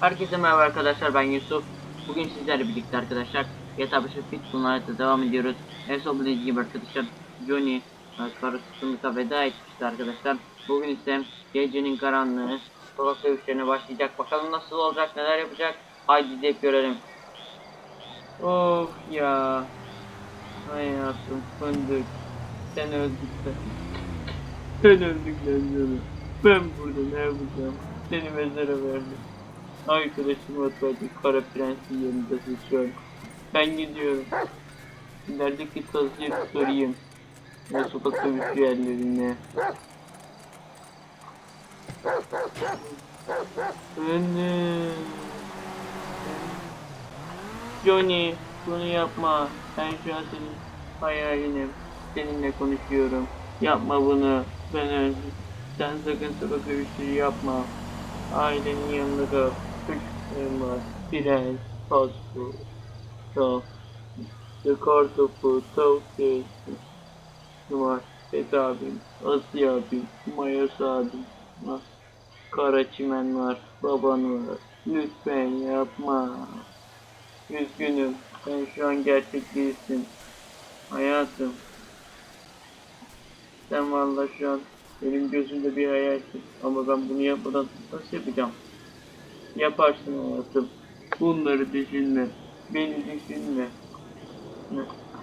Herkese merhaba arkadaşlar ben Yusuf. Bugün sizlerle birlikte arkadaşlar GTA 5 Fit Sunlight'a devam ediyoruz. En son bildiğiniz gibi arkadaşlar Johnny e, karısı Sumik'a veda etmişti arkadaşlar. Bugün ise gecenin karanlığı sokak dövüşlerine başlayacak. Bakalım nasıl olacak neler yapacak. Haydi izleyip görelim. Of ya. Hayatım fındık. Sen öldükten. Sen öldükten sonra. Ben burada ne yapacağım? Seni mezara verdim. Arkadaşım matematik kara prensin yanındasın şu an. Ben gidiyorum. İlerideki kazıcıyı sorayım. Ve sokak dövüşü yerlerine. Johnny, bunu yapma. Ben şu an senin hayalinim. Seninle konuşuyorum. Yapma bunu. Ben öldüm. Sen sakın sokak dövüşleri yapma. Ailenin yanında kal. Çocuklarım var. Prens, paslı, tavuk, kar topu, tavuk göğsü. Var. Fet abim, Asya abim, Mayas abim. Var. Kara çimen var. Baban var. Lütfen yapma. Üzgünüm. Sen şu an gerçek değilsin. Hayatım. Sen vallahi şu an benim gözümde bir hayalsin. Ama ben bunu yapmadan nasıl yapacağım? Yaparsın hayatım. Bunları düşünme. Beni düşünme.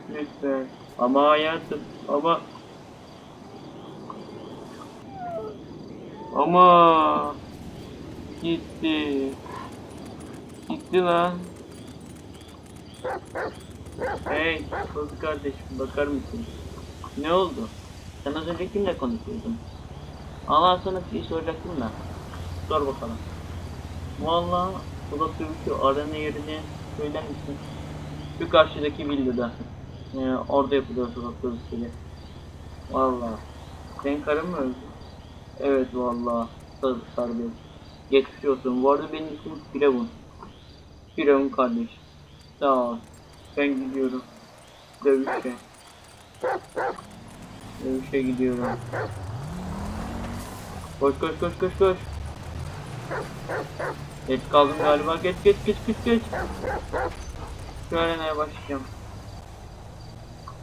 Lütfen. Ama hayatım. Ama... Ama... Gitti. Gitti lan. Hey, kız kardeşim bakar mısın? Ne oldu? Sen az önce kimle konuşuyordun? Allah sana bir şey soracaktım da. Sor bakalım. Valla kulak dövüşü arana yerini söyler misin? Şu karşıdaki villada. Ee, orada yapılıyor sokak dövüşleri. Valla. Senin karın mı öldü? Evet valla. Sar, sardı. Geçmiş olsun. Bu arada benim ismim Firavun. Firavun kardeş. Sağ ol. Ben gidiyorum. Dövüşe. Dövüşe gidiyorum. Koş koş koş koş koş. Geç kaldım galiba. Geç geç geç geç geç. Arenaya başlayacağım.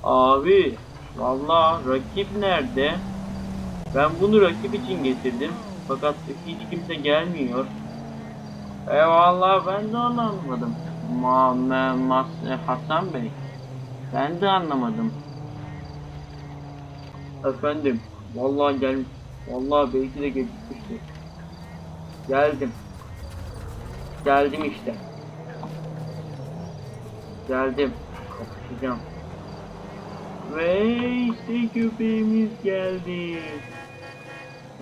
Abi. Vallahi rakip nerede? Ben bunu rakip için getirdim. Fakat hiç kimse gelmiyor. Eyvallah ben de anlamadım. Ma, me, mas, e, Hasan Bey. Ben de anlamadım. Efendim. Vallahi gelmiş. Vallahi belki de gecikmiştir. Geldim. Geldim işte. Geldim. Kapışacağım. Ve işte köpeğimiz geldi.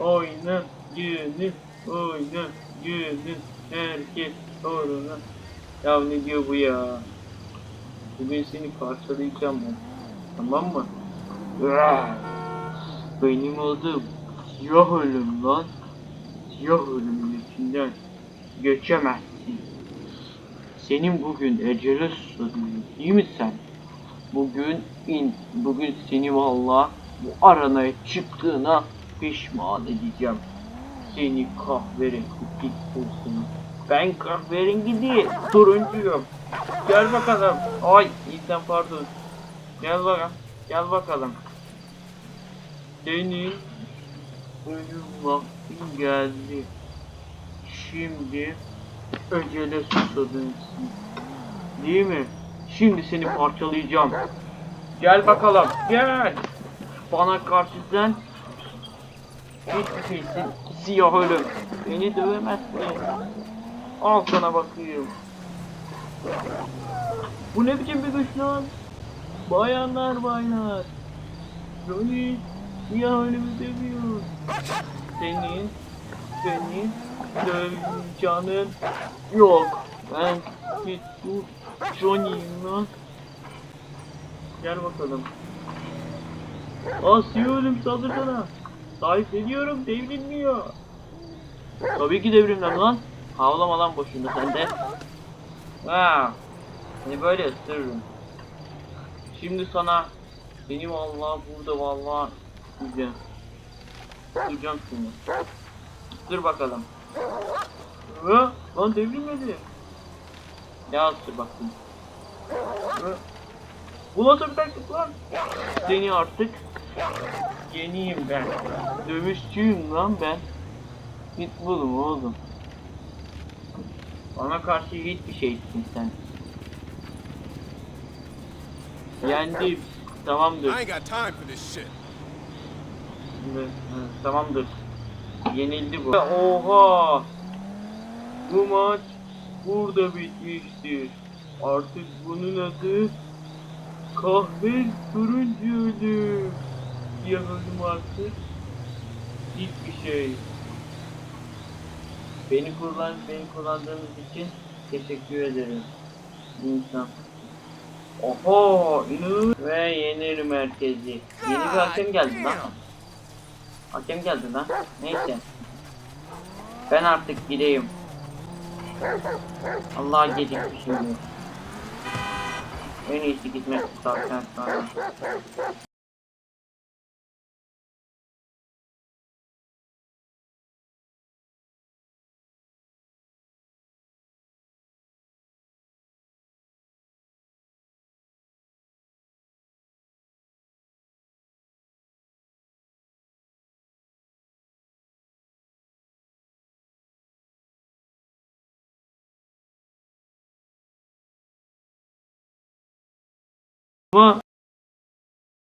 Oyna günü, oyna günü, herkes oruna. Ya ne diyor bu ya? Bugün seni parçalayacağım ben. Tamam mı? Benim adım siyah ölüm lan. Siyah ölümün içinden geçemezsin. Senin bugün ecele susadın değil mi sen? Bugün in, bugün seni valla bu aranaya çıktığına pişman edeceğim. Seni kahverengi pis olsun. Ben kahverengi değil, turuncuyum. Gel bakalım. Ay, İhsan pardon. Gel bakalım. Gel bakalım. Senin ölüm vaktin geldi. Şimdi öcele susadın. Değil mi? Şimdi seni parçalayacağım. Gel bakalım. Gel. Bana karşı sen hiçbir şeysin. Siyah ölüm. Beni dövemezsin. Al sana bakayım. Bu ne biçim bir güç lan? Bayanlar baylar. Johnny siyah ölümü dövüyor. Senin, senin döveceğinin yok. Ben git bu Johnny'yim lan. Gel bakalım. Aa siyah ölüm saldırsana. Sahip ediyorum devrilmiyor. Tabii ki devrimler lan. Havlama lan boşuna sen de. Ha. Seni böyle ısırırım. Şimdi sana seni vallahi burada vallahi diyeceğim. Duyacağım seni. Dur bakalım. Ha, lan devrilmedi. Ya dur bakayım. Ha. Bu nasıl bir taktik lan? Seni artık yeniyim ben. Dövüşçüyüm lan ben. Pitbull'um oğlum. Bana karşı hiçbir şeysin sen. Yendim. Tamamdır. I ain't got time for this shit. Hı, tamamdır. Yenildi bu. Oha! Bu maç burada bitmiştir. Artık bunun adı kahve turuncu ölüm. Siyah ölüm artık hiçbir şey. Beni kullan, beni kullandığınız için teşekkür ederim. İnsan. Oho! inanın Ve yenir merkezi. Yeni bir hakem geldi lan. Hakem geldi lan. Neyse. Ben artık gideyim. Allah'a gecikmiş şimdi. En iyisi gitmek saatten sonra. Ama